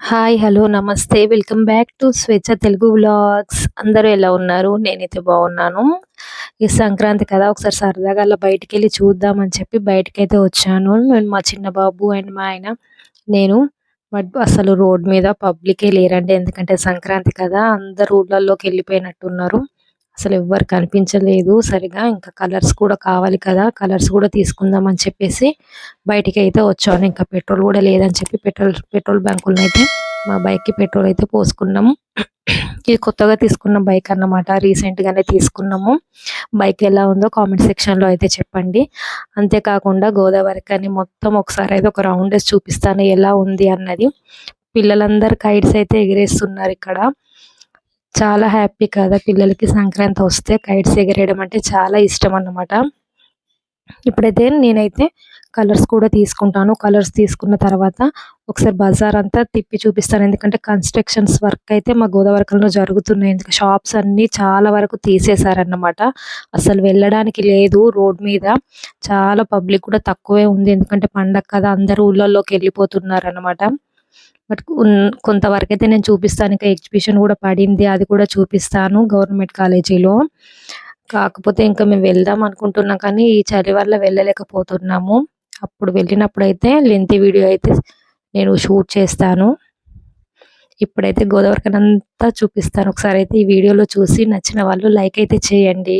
Hi! Hello! నమస్తే. Welcome back to Swechha Telugu vlogs. అందరూ ఎలా ఉన్నారు? నేనైతే బాగున్నాను. ఈ సంక్రాంతి కదా! ఒకసారి సరదాగా అలా బయటికెళ్ళి చూద్దామని చెప్పి బయటకైతే వచ్చాను. నేను మా చిన్న బాబు అండ్ మా ఆయన, నేను బట్ అసలు రోడ్ మీద పబ్లికే లేరండి. ఎందుకంటే సంక్రాంతి కదా! అందరూ ఊళ్ళల్లోకి వెళ్ళిపోయినట్టున్నారు. అసలు ఎవ్వరు కనిపించలేదు సరిగా. ఇంకా కలర్స్ కూడా కావాలి కదా! కలర్స్ కూడా తీసుకుందాం అని చెప్పేసి అయితే వచ్చాను. ఇంకా పెట్రోల్ కూడా లేదని చెప్పి పెట్రోల్ పెట్రోల్ బంకులనైతే మా బైక్‌కి పెట్రోల్ అయితే పోసుకున్నాము. ఇది కొత్తగా తీసుకున్న బైక్ అన్నమాట. రీసెంట్‌గానే తీసుకున్నాము. బైక్ ఎలా ఉందో కామెంట్ సెక్షన్‌లో అయితే చెప్పండి. అంతేకాకుండా గోదావరికని మొత్తం ఒకసారి అయితే ఒక రౌండ్ చూపిస్తాను ఎలా ఉంది అన్నది. పిల్లలందరూ కైట్స్ అయితే ఎగిరేస్తున్నారు ఇక్కడ. చాలా హ్యాపీ కదా! పిల్లలకి సంక్రాంతి వస్తే కైట్స్ ఎగరేయడం అంటే చాలా ఇష్టం అన్నమాట. ఇప్పుడైతే నేనైతే కలర్స్ కూడా తీసుకుంటాను. కలర్స్ తీసుకున్న తర్వాత ఒకసారి బజార్ అంతా తిప్పి చూపిస్తాను. ఎందుకంటే కన్‌స్ట్రక్షన్స్ వర్క్ అయితే మా గోదావరిఖనిలో జరుగుతున్నాయి. ఎందుకంటే షాప్స్ అన్నీ చాలా వరకు తీసేశారన్నమాట. అసలు వెళ్ళడానికి లేదు రోడ్ మీద. చాలా పబ్లిక్ కూడా తక్కువే ఉంది. ఎందుకంటే పండగ కదా! అందరూ ఊర్లలోకి వెళ్ళిపోతున్నారన్నమాట. బట్ కొంతవరకు అయితే నేను చూపిస్తాను. ఇంకా ఎగ్జిబిషన్ కూడా పడింది. అది కూడా చూపిస్తాను గవర్నమెంట్ కాలేజీలో. కాకపోతే ఇంకా మేము వెళ్దాం అనుకుంటున్నాం కానీ ఈ చలి వల్ల వెళ్ళలేకపోతున్నాము. అప్పుడు వెళ్ళినప్పుడు అయితే లెంత్ వీడియో అయితే నేను షూట్ చేస్తాను. ఇప్పుడైతే గోదావరిఖని అంతా చూపిస్తాను. ఒకసారి అయితే ఈ వీడియోలో చూసి నచ్చిన వాళ్ళు లైక్ అయితే చేయండి.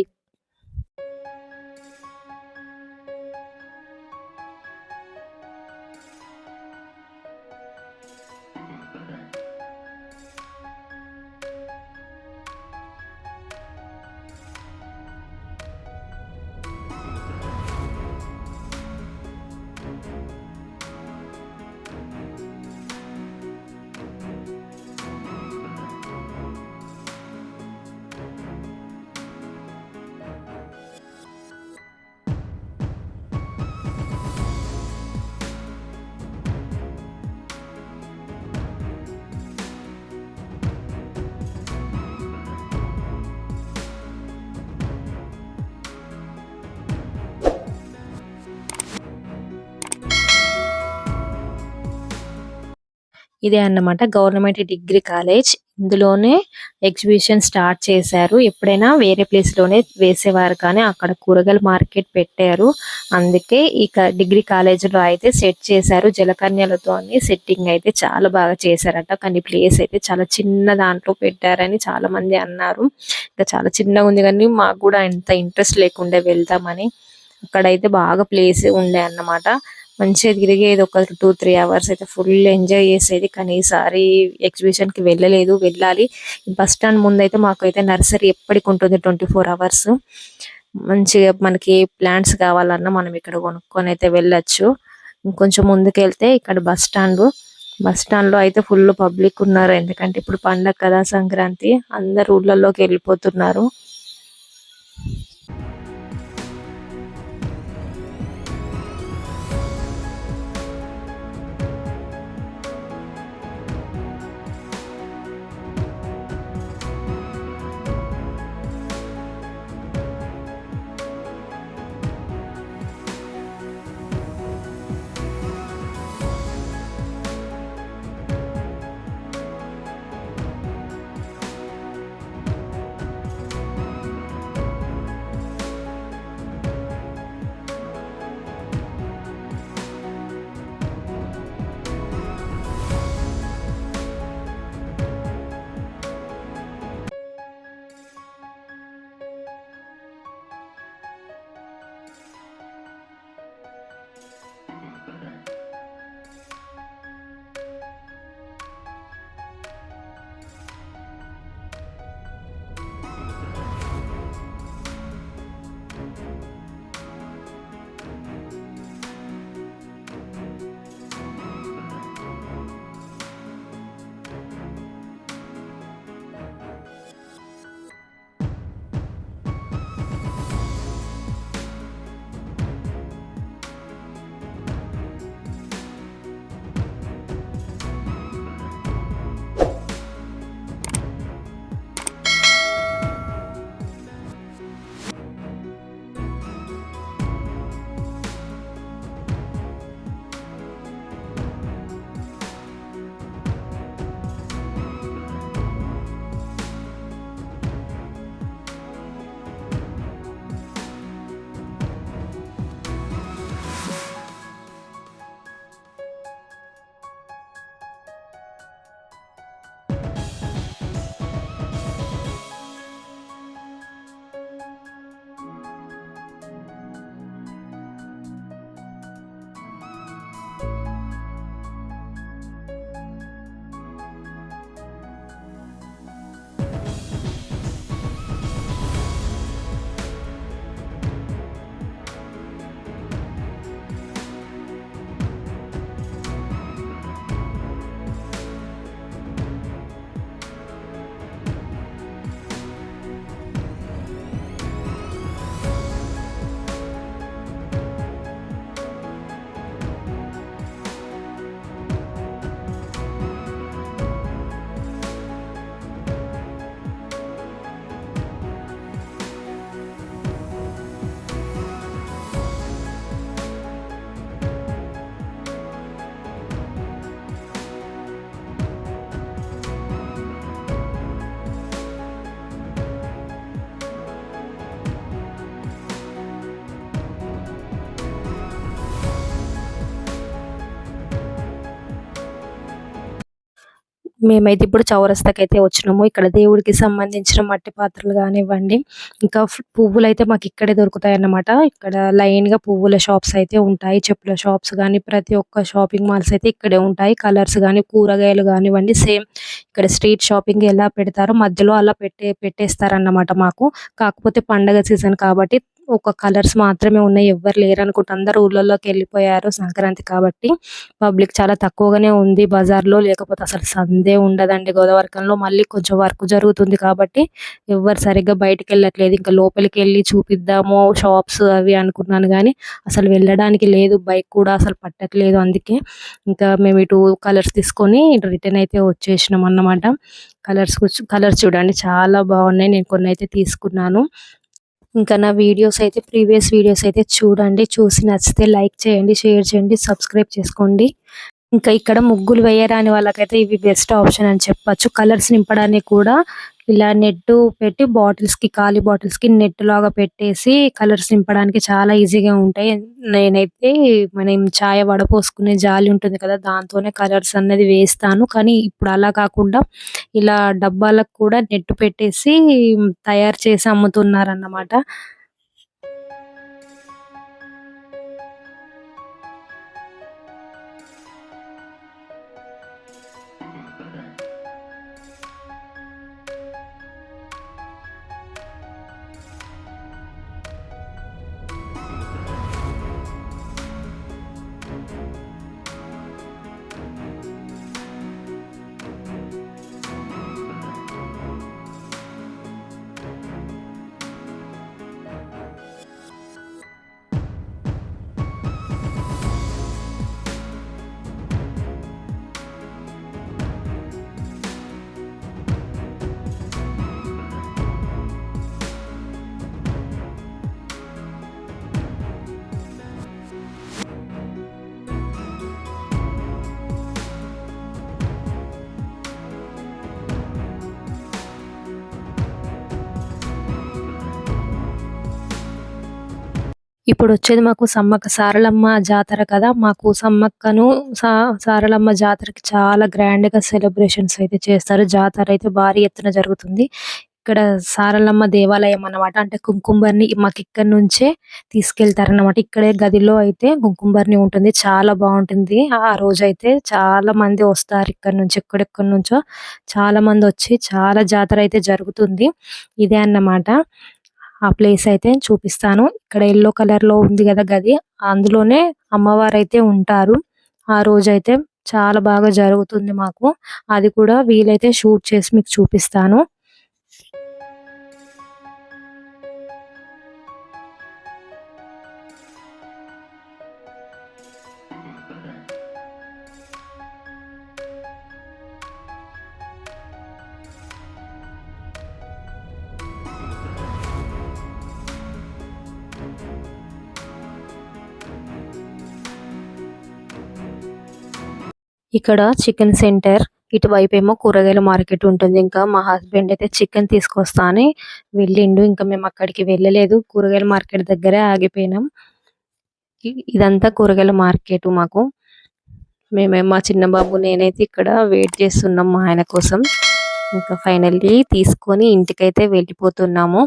ఇదే అన్నమాట గవర్నమెంట్ డిగ్రీ కాలేజ్. ఇందులోనే ఎగ్జిబిషన్ స్టార్ట్ చేశారు. ఎప్పుడైనా వేరే ప్లేస్లోనే వేసేవారు కానీ అక్కడ కూరగాయల మార్కెట్ పెట్టారు. అందుకే ఈ డిగ్రీ కాలేజీలో అయితే సెట్ చేశారు. జలకన్యలతోని సెట్టింగ్ అయితే చాలా బాగా చేశారట. కానీ ప్లేస్ అయితే చాలా చిన్న దాంట్లో పెట్టారని చాలా మంది అన్నారు. ఇంకా చాలా చిన్నగా ఉంది కానీ మాకు కూడా ఎంత ఇంట్రెస్ట్ లేకుండా వెళ్దామని. అక్కడైతే బాగా ప్లేస్ ఉండే అన్నమాట. మంచిగా తిరిగేది ఒక టూ త్రీ అవర్స్ అయితే ఫుల్ ఎంజాయ్ చేసేది. కానీ ఈసారి ఎగ్జిబిషన్‌కి వెళ్ళలేదు. వెళ్ళాలి. బస్ స్టాండ్ అయితే మాకైతే నర్సరీ ఎప్పటికి ఉంటుంది 24 అవర్స్. మంచిగా మనకి ప్లాంట్స్ కావాలన్నా మనం ఇక్కడ కొనుక్కొని అయితే వెళ్ళొచ్చు. ఇంకొంచెం ముందుకెళ్తే ఇక్కడ బస్ స్టాండ్. బస్ స్టాండ్‌లో అయితే ఫుల్ పబ్లిక్ ఉన్నారు. ఎందుకంటే ఇప్పుడు పండగ కదా సంక్రాంతి. అందరూ ఊళ్ళల్లోకి వెళ్ళిపోతున్నారు. మేమైతే ఇప్పుడు చౌరస్తాకైతే వచ్చినాము. ఇక్కడ దేవుడికి సంబంధించిన మట్టి పాత్రలు కానివ్వండి ఇంకా పువ్వులు అయితే మాకు ఇక్కడే దొరుకుతాయి అన్నమాట ఇక్కడ లైన్గా పువ్వుల షాప్స్ అయితే ఉంటాయి. చెప్పుల షాప్స్ కానీ ప్రతి ఒక్క షాపింగ్ మాల్స్ అయితే ఇక్కడే ఉంటాయి. కలర్స్ కానీ కూరగాయలు కానివ్వండి సేమ్ ఇక్కడ స్ట్రీట్ షాపింగ్ ఎలా పెడతారో మధ్యలో అలా పెట్టే పెట్టేస్తారన్నమాట మాకు. కాకపోతే పండగ సీజన్ కాబట్టి ఒక కలర్స్ మాత్రమే ఉన్నాయి. ఎవ్వరు లేరు అనుకుంటా అందరు ఊళ్ళల్లోకి వెళ్ళిపోయారు సంక్రాంతి కాబట్టి. పబ్లిక్ చాలా తక్కువగానే ఉంది. బజార్లో లేకపోతే అసలు సందే ఉండదండి గోదావరికంలో. మళ్ళీ కొంచెం వర్క్ జరుగుతుంది కాబట్టి ఎవ్వరు సరిగ్గా బయటకు వెళ్ళట్లేదు. ఇంకా లోపలికి వెళ్ళి చూపిద్దాము షాప్స్ అవి అనుకున్నాను కానీ అసలు వెళ్ళడానికి లేదు. బైక్ కూడా అసలు పట్టట్లేదు అందుకే. ఇంకా మేము ఇటు కలర్స్ తీసుకొని రిటర్న్ అయితే వచ్చేసినాం అన్నమాట. కలర్స్ కలర్స్ చూడండి. చాలా బాగున్నాయి. నేను కొన్ని అయితే తీసుకున్నాను. ఇంకా నా వీడియోస్ అయితే ప్రీవియస్ వీడియోస్ అయితే చూడండి. చూసి నచ్చితే లైక్ చేయండి షేర్ చేయండి సబ్స్క్రైబ్ చేసుకోండి. ఇంకా ఇక్కడ ముగ్గులు వేయరాని వాళ్ళకైతే ఇవి బెస్ట్ ఆప్షన్ అని చెప్పొచ్చు. కలర్స్ నింపడానికి కూడా ఇలా నెట్ పెట్టి బాటిల్స్కి ఖాళీ బాటిల్స్కి నెట్ లాగా పెట్టేసి కలర్స్ నింపడానికి చాలా ఈజీగా ఉంటాయి. నేనైతే మనం ఛాయ వడపోసుకునే జాలి ఉంటుంది కదా దాంతోనే కలర్స్ అనేది వేస్తాను. కానీ ఇప్పుడు అలా కాకుండా ఇలా డబ్బాలకు కూడా నెట్ పెట్టేసి తయారు చేసి అమ్ముతున్నారు ఇప్పుడు వచ్చేది మాకు సమ్మక్క సారలమ్మ జాతర కదా మాకు సమ్మక్కను సా సారలమ్మ జాతరకి చాలా గ్రాండ్గా సెలబ్రేషన్స్ అయితే చేస్తారు. జాతర అయితే భారీ ఎత్తున జరుగుతుంది. ఇక్కడ సారలమ్మ దేవాలయం అన్నమాట. అంటే కుంకుమర్ని మాకు ఇక్కడ నుంచే తీసుకెళ్తారు అనమాట ఇక్కడే గదిలో అయితే కుంకుంబర్ని ఉంటుంది. చాలా బాగుంటుంది. ఆ రోజు అయితే చాలా మంది వస్తారు ఇక్కడ నుంచి ఎక్కడెక్కడి నుంచో. చాలా మంది వచ్చి చాలా జాతర అయితే జరుగుతుంది. ఇదే అన్నమాట. ఆ ప్లేస్ అయితే చూపిస్తాను. ఇక్కడ ఎల్లో కలర్లో ఉంది కదా గది. అందులోనే అమ్మవారు అయితే ఉంటారు. ఆ రోజైతే చాలా బాగా జరుగుతుంది మాకు. అది కూడా వీలైతే షూట్ చేసి మీకు చూపిస్తాను. ఇక్కడ చికెన్ సెంటర్ ఇటువైపు ఏమో కూరగాయల మార్కెట్ ఉంటుంది. ఇంకా మా హస్బెండ్ అయితే చికెన్ తీసుకొస్తా అని వెళ్ళిండు. ఇంకా మేము అక్కడికి వెళ్ళలేదు. కూరగాయల మార్కెట్ దగ్గరే ఆగిపోయినాం. ఇదంతా కూరగాయల మార్కెట్ మాకు. మేమే మా చిన్న బాబు నేనైతే ఇక్కడ వెయిట్ చేస్తున్నాం మా ఆయన కోసం. ఇంకా ఫైనల్లీ తీసుకొని ఇంటికైతే వెళ్ళిపోతున్నాము.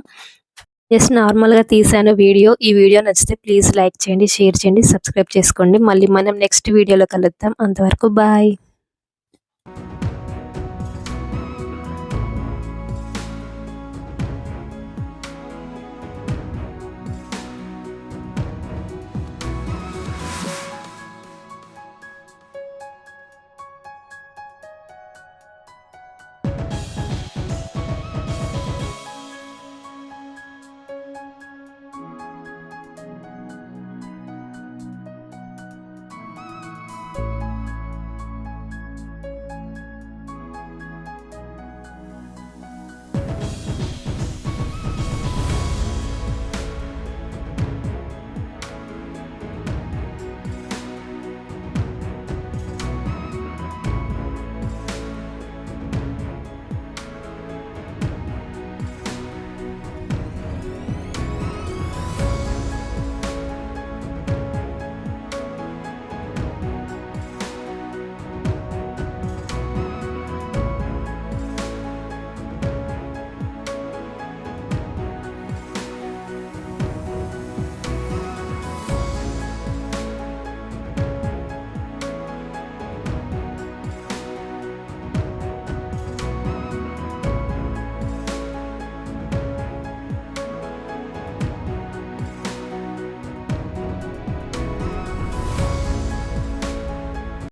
జస్ట్ నార్మల్గా తీసాను వీడియో. ఈ వీడియో నచ్చితే ప్లీజ్ లైక్ చేయండి షేర్ చేయండి సబ్స్క్రైబ్ చేసుకోండి. మళ్ళీ మనం నెక్స్ట్ వీడియోలో కలుద్దాం. అంతవరకు బాయ్